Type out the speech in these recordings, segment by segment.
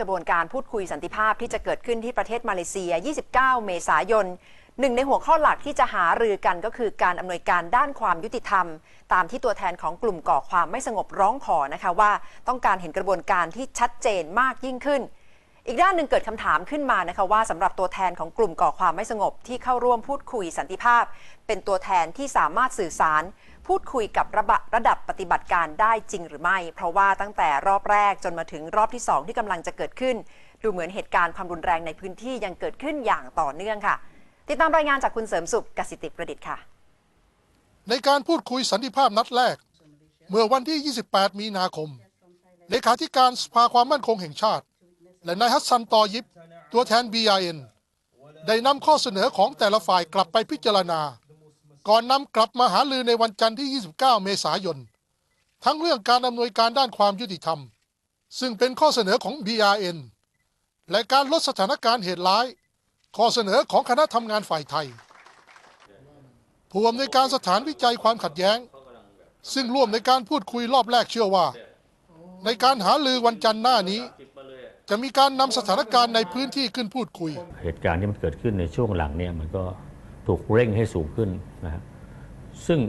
กระบวนการพูดคุยสันติภาพที่จะเกิดขึ้นที่ประเทศมาเลเซีย 29 เมษายน หนึ่งในหัวข้อหลักที่จะหารือกันก็คือการอำนวยการด้านความยุติธรรม ตามที่ตัวแทนของกลุ่มก่อความไม่สงบร้องขอนะคะว่าต้องการเห็นกระบวนการที่ชัดเจนมากยิ่งขึ้น อีกด้านหนึ่งเกิดคำถามขึ้นมานะคะว่าสำหรับตัวแทนของกลุ่มก่อความไม่สงบที่เข้าร่วมพูดคุยสันติภาพ เป็นตัวแทนที่สามารถสื่อสาร พูดคุยกับระบะระดับปฏิบัติการได้จริงหรือไม่ เพราะว่าตั้งแต่รอบแรกจนมาถึงรอบที่ 2 ที่กำลังจะเกิดขึ้น ดูเหมือนเหตุการณ์ความรุนแรงในพื้นที่ยังเกิดขึ้นอย่างต่อเนื่องค่ะ ติดตามรายงานจากคุณเสริมสุขกสิติประดิษฐ์ค่ะ ในการพูดคุยสันติภาพนัดแรก เมื่อวันที่ 28 มีนาคมเลขาธิการสภาความมั่นคงแห่งชาติ และนายฮัสซันตอยิบ ตัวแทน BIN ได้นำข้อเสนอของแต่ละฝ่ายกลับไปพิจารณา ก่อนนำกลับมาหาลือในวันจันทร์ที่ 29 เมษายน ทั้งเรื่องการอำนวยการด้านความยุติธรรม ซึ่งเป็นข้อเสนอของ BRN และการลดสถานการณ์เหตุร้าย ข้อเสนอของคณะทำงานฝ่ายไทย ผู้อำนวยการสถานวิจัยความขัดแย้ง ซึ่งร่วมในการพูดคุยรอบแรกเชื่อว่า ในการหาลือวันจันทร์หน้านี้ จะมีการนำสถานการณ์ในพื้นที่ขึ้นพูดคุย เหตุการณ์ที่มันเกิดขึ้นในช่วงหลังเนี่ยมันก็ ถูกเร่งให้สูงขึ้นนะฮะซึ่ง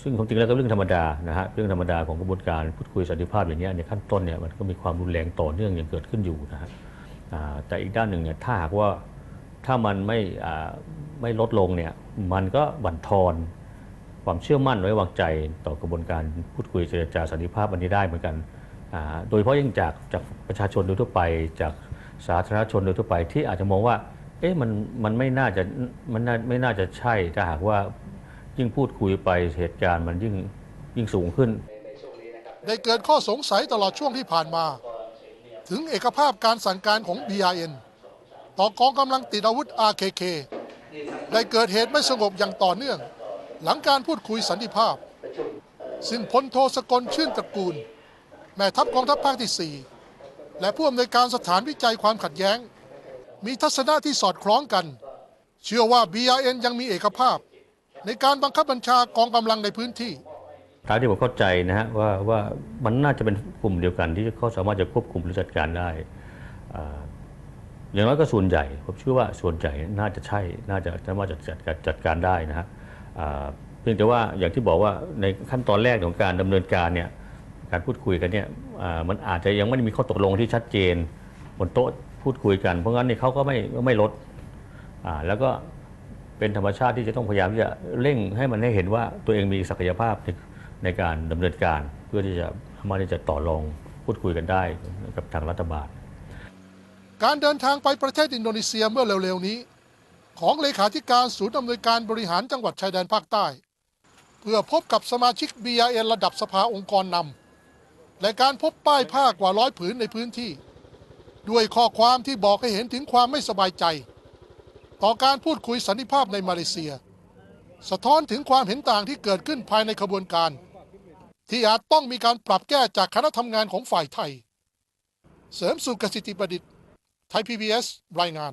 ซึ่งความจริงแล้วก็เรื่องธรรมดานะฮะเรื่องธรรมดาของกระบวนการพูดคุยสันติภาพอย่างเนี้ยในขั้นต้นเนี่ยมันก็มีความรุนแรงต่อเนื่องอย่างเกิดขึ้นอยู่นะฮะแต่อีกด้านหนึ่งเนี่ยถ้าหากว่าถ้ามันไม่ไม่ลดลงเนี่ยมันก็บั่นทอนความเชื่อมั่นไว้วางใจต่อกระบวนการพูดคุยเจรจาสันติภาพอันนี้ได้เหมือนกัน โดยเฉพาะยิ่งจากจากประชาชนโดยทั่วไป จากสาธารณชนโดยทั่วไปที่อาจจะมองว่า เอ๊ะมันมันไม่น่าจะมันน่าไม่น่าจะใช่ถ้าหากว่ายิ่งพูดคุยไปเหตุการณ์มันยิ่งยิ่งสูงขึ้น ได้เกิดข้อสงสัยตลอดช่วงที่ผ่านมา ถึงเอกภาพการสั่งการของ BRN ต่อกองกำลังติดอาวุธ RKK ได้เกิดเหตุไม่สงบอย่างต่อเนื่อง หลังการพูดคุยสันติภาพ ซึ่งพลโทสกลชื่นตระกูล แม่ทัพกองทัพภาคที่ 4 และผู้อำนวยการสถานวิจัยความขัดแย้ง มีทัศนะที่สอดคล้องกัน เชื่อว่า BRN ยังมีเอกภาพ ในการบังคับบัญชากองกำลังในพื้นที่ตามที่ผมเข้าใจนะฮะว่าว่ามันน่าจะเป็นกลุ่มเดียวกันที่เขาสามารถจะควบคุมหรือจัดการได้อย่างน้อยก็ส่วนใหญ่ผมเชื่อว่าส่วนใหญ่น่าจะใช่น่าจะสามารถจะจัดการจัดการได้นะฮะเพียงแต่ว่าอย่างที่บอกว่าในขั้นตอนแรกของการดำเนินการเนี่ยการพูดคุยกันเนี่ยมันอาจจะยังไม่ได้มีข้อตกลงที่ชัดเจนบนโต๊ะ พูดคุยกัน เพราะงั้นเนี่ยเขาก็ไม่ไม่ลดอ่าแล้วก็เป็นธรรมชาติที่จะต้องพยายามที่จะเร่งให้มันให้เห็นว่าตัวเองมีศักยภาพในในการดำเนินการ เพื่อที่จะสามารถที่จะต่อรองพูดคุยกันได้กับทางรัฐบาล การเดินทางไปประเทศอินโดนีเซียเมื่อเร็วๆนี้ ของเลขาธิการศูนย์อำนวยการบริหารจังหวัดชายแดนภาคใต้ เพื่อพบกับสมาชิก BRN ระดับสภาองค์กรนำและการพบป้ายผ้ากว่าร้อยผืนในพื้นที่ ด้วยข้อความที่บอกให้เห็นถึงความไม่สบายใจ ต่อการพูดคุยสันติภาพในมาเลเซีย สะท้อนถึงความเห็นต่างที่เกิดขึ้นภายในขบวนการ ที่อาจต้องมีการปรับแก้จากคณะทำงานของฝ่ายไทย เสริมสุขกสิทธิประดิษฐ์ไทยพีบีเอสรายงาน